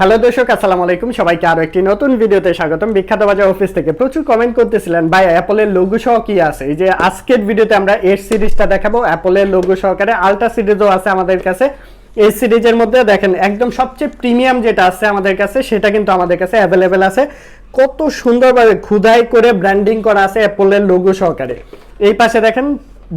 Hello দর্শক, আসসালামু আলাইকুম। সবাইকে আরও একটি নতুন ভিডিওতে স্বাগতম। বিখ্যাত বাজার অফিস থেকে প্রচুর কমেন্ট করতেছিলেন, ভাই অ্যাপলের লোগো সহ কি আছে? এই যে আজকের ভিডিওতে আমরা এর সিরিজটা দেখাবো। অ্যাপলের লোগো সহকারে আলট্রা সিরিজও আছে আমাদের কাছে। এই সিরিজের মধ্যে দেখেন, একদম সবচেয়ে প্রিমিয়াম যেটা আছে আমাদের কাছে, সেটা কিন্তু আমাদের কাছে অ্যাভেলেবেল আছে। কত সুন্দরভাবে খুদাই করে ব্র্যান্ডিং করা আছে অ্যাপলের লোগো সহকারে। এই পাশে দেখেন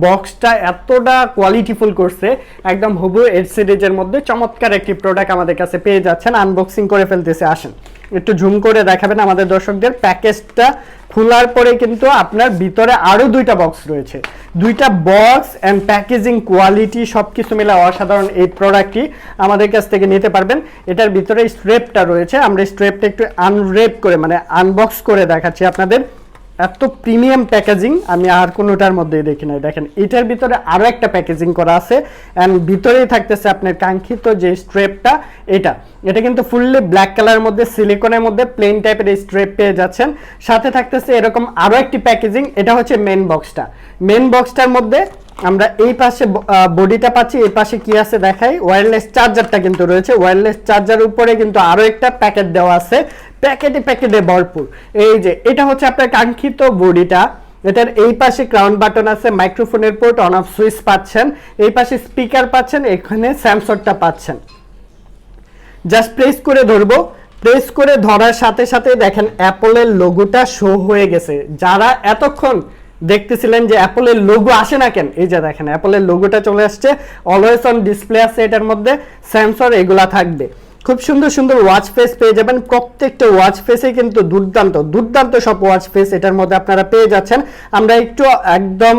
বক্সটা এতটা কোয়ালিটিফুল করছে, একদম হুবু এর সিরিজের মধ্যে চমৎকার একটি প্রোডাক্ট আমাদের কাছে পেয়ে যাচ্ছেন। আনবক্সিং করে ফেলতেছে, আসেন। একটু ঝুম করে দেখাবেন আমাদের দর্শকদের প্যাকেজটা। খোলার পরে কিন্তু আপনার ভিতরে আরও দুইটা বক্স রয়েছে। দুইটা বক্স অ্যান্ড প্যাকেজিং কোয়ালিটি সব কিছু মিলে অসাধারণ এই প্রোডাক্টটি আমাদের কাছ থেকে নিতে পারবেন। এটার ভিতরে স্ট্রেপটা রয়েছে। আমরা স্ট্রেপটা একটু আনরেপ করে মানে আনবক্স করে দেখাচ্ছি আপনাদের। এত প্রিমিয়াম প্যাকেজিং আমি আর কোনোটার মধ্যে দেখি নাই। দেখেন, এটার ভিতরে আরও একটা প্যাকেজিং করা আছে অ্যান্ড ভিতরেই থাকতেছে আপনার কাঙ্ক্ষিত যে স্ট্রেপটা এটা। এটা কিন্তু ফুললি ব্ল্যাক কালার মধ্যে সিলিকনের মধ্যে প্লেন টাইপের স্ট্রেপ পেয়ে যাচ্ছেন। সাথে থাকতেছে এরকম আরও একটি প্যাকেজিং এটা হচ্ছে মেন বক্সটা মেন বক্সটার মধ্যে আমরা এই পাশে বডিটা পাচ্ছি, এই পাশে কি আছে দেখাই? ওয়্যারলেস চার্জারটা কিন্তু রয়েছে। ওয়্যারলেস চার্জার উপরে কিন্তু আরও একটা প্যাকেট দেওয়া আছে। প্যাকেটে প্যাকেটে ভরপুর। এই যে, এটা হচ্ছে আপনার কাঙ্ক্ষিত বডিটা। এটার এই পাশে ক্রাউন বাটন আছে মাইক্রোফোনের পোর্ট অন অফ সুইচ পাচ্ছেন। এই পাশে স্পিকার পাচ্ছেন, এখানে স্যামসংটা পাচ্ছেন। জাস্ট প্রেস করে ধরবো। প্রেস করে ধরার সাথে সাথে দেখেন অ্যাপলের লোগোটা শো হয়ে গেছে। যারা এতক্ষণ দেখতেছিলেন যে অ্যাপলের লোগো আসে না কেন? এই যে দেখেন অ্যাপলের লোগোটা চলে আসছে। অলওয়েজ অন ডিসপ্লে আছে এটার মধ্যে। স্যামসং এগুলা থাকবে। খুব সুন্দর সুন্দর ওয়াচ ফেস পেয়ে যাবেন। প্রত্যেকটা ওয়াচ ফেসে কিন্তু দুর্দান্ত দুর্দান্ত সব ওয়াচ ফেস এটার মধ্যে আপনারা পেয়ে যাচ্ছেন। আমরা একটু একদম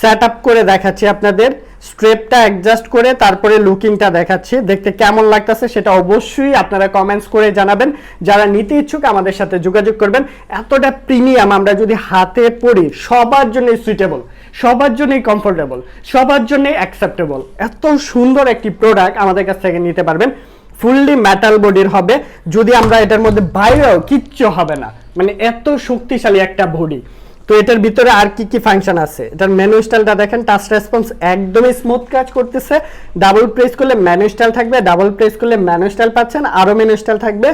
সেট আপ করে দেখাচ্ছি আপনাদের। স্ট্রেপটা অ্যাডজাস্ট করে তারপরে লুকিংটা দেখাচ্ছি। দেখতে কেমন লাগতেছে সেটা অবশ্যই আপনারা কমেন্টস করে জানাবেন। যারা নিতে ইচ্ছুক আমাদের সাথে যোগাযোগ করবেন। এতটা প্রিমিয়াম আমরা যদি হাতে পড়ি, সবার জন্য সুইটেবল সবার জন্যই কমফোর্টেবল সবার জন্যই অ্যাকসেপ্টেবল এত সুন্দর একটি প্রোডাক্ট আমাদের কাছ থেকে নিতে পারবেন। ফুললি মেটাল বডির হবে। যদি আমরা এটার মধ্যে বাইরেও কিচ্ছু হবে না। মানে এত শক্তিশালী একটা বডি তো এটার ভিতরে আর কি কি ফাংশন আছে? এটার মেনু স্টাইলটা দেখেন টাচ রেসপন্স একদমই স্মুথ কাজ করতেছে। ডাবল প্রেস করলে মেনু স্টাইল থাকবে ডাবল প্রেস করলে মেনু স্টাইল পাচ্ছেন আরও মেনু স্টাইল থাকবে।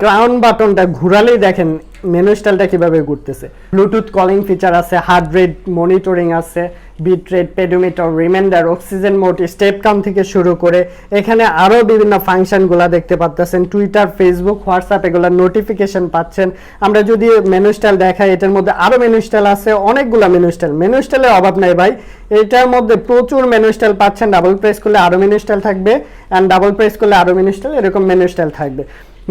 ক্রাউন বাটনটা ঘুরালেই দেখেন মেনু স্টাইলটা কীভাবে ঘুরতেছে। ব্লুটুথ কলিং ফিচার আছে হার্ট রেট মনিটরিং আছে beat rate pedometer reminder oxygen mode step count থেকে শুরু করে এখানে আরও বিভিন্ন ফাংশনগুলো দেখতে পাচ্ছেন টুইটার, ফেসবুক, হোয়াটসঅ্যাপ এগুলো নোটিফিকেশন পাচ্ছেন। আমরা যদি মেনু স্টাইল দেখাই, এটার মধ্যে আরও মেনু স্টাইল আছে, অনেকগুলো মেনু স্টাইল মেনু স্টাইলের অভাব নাই ভাই। এটার মধ্যে প্রচুর মেনু স্টাইল পাচ্ছেন। ডাবল প্রেস করলে আরও মেনু স্টাইল থাকবে। অ্যান্ড ডাবল প্রেস করলে আরও মেনু স্টাইল এরকম মেনু স্টাইল থাকবে।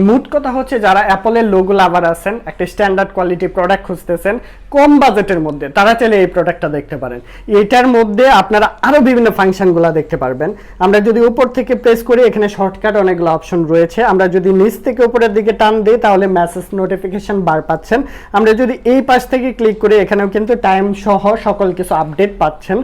মুট কথা হচ্ছে যারা অ্যাপলের লোগো লাভার আছেন, একটা স্ট্যান্ডার্ড কোয়ালিটি প্রোডাক্ট খুঁজতেছেন, কম বাজেটের মধ্যে তারা চাইলে এই প্রোডাক্টটা দেখতে পারেন। এটার মধ্যে আপনারা আরও বিভিন্ন ফাংশনগুলো দেখতে পারবেন। আমরা যদি উপর থেকে প্রেস করি, এখানে শর্টকাট অনেকগুলো অপশন রয়েছে। আমরা যদি নিচ থেকে উপরের দিকে টান দিই, তাহলে মেসেজ নোটিফিকেশন বার পাচ্ছেন। আমরা যদি এই পাশ থেকে ক্লিক করি, এখানেও কিন্তু টাইম সহ সকল কিছু আপডেট পাচ্ছেন।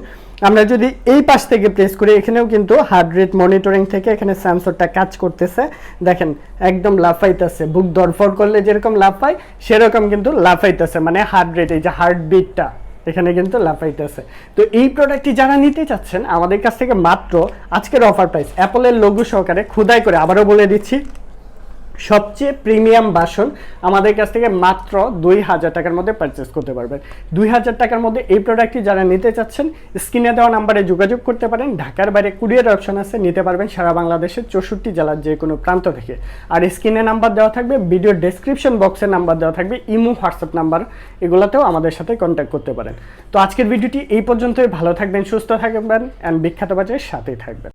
আমরা যদি এই পাশ থেকে প্রেস করি, এখানেও কিন্তু হার্ট রেট মনিটরিং থেকে এখানে সেন্সরটা কাজ করতেছে। দেখেন, একদম লাফাইতেছে। বুক দরফর করলে যেরকম লাফাই সেরকম কিন্তু লাফাইতেছে। মানে হার্ট রেট এই যে হার্ট বিটটা এখানে কিন্তু লাফাইতেছে। তো এই প্রোডাক্টটি যারা নিতে চাচ্ছেন, আমাদের কাছ থেকে মাত্র আজকের অফার প্রাইস অ্যাপলের লঘু সহকারে খুদাই করে আবারও বলে দিচ্ছি। সবচেয়ে প্রিমিয়াম বাসন আমাদের কাছ থেকে মাত্র দুই হাজার টাকার মধ্যে পারচেস করতে পারবেন দুই হাজার টাকার মধ্যে এই প্রোডাক্টটি যারা নিতে চাচ্ছেন, স্ক্রিনে দেওয়া নাম্বারে যোগাযোগ করতে পারেন। ঢাকার বাইরে কুরিয়ার অপশন আছে, নিতে পারবেন সারা বাংলাদেশের চৌষট্টি জেলার যে কোনো প্রান্ত থেকে। আর স্ক্রিনে নাম্বার দেওয়া থাকবে ভিডিও ডেসক্রিপশন বক্সের নাম্বার দেওয়া থাকবে, ইমো হোয়াটসঅ্যাপ নাম্বার এগুলোতেও আমাদের সাথে কন্ট্যাক্ট করতে পারেন। তো আজকের ভিডিওটি এই পর্যন্তই। ভালো থাকবেন, সুস্থ থাকবেন অ্যান্ড বিখ্যাত বাজারের সাথেই থাকবেন।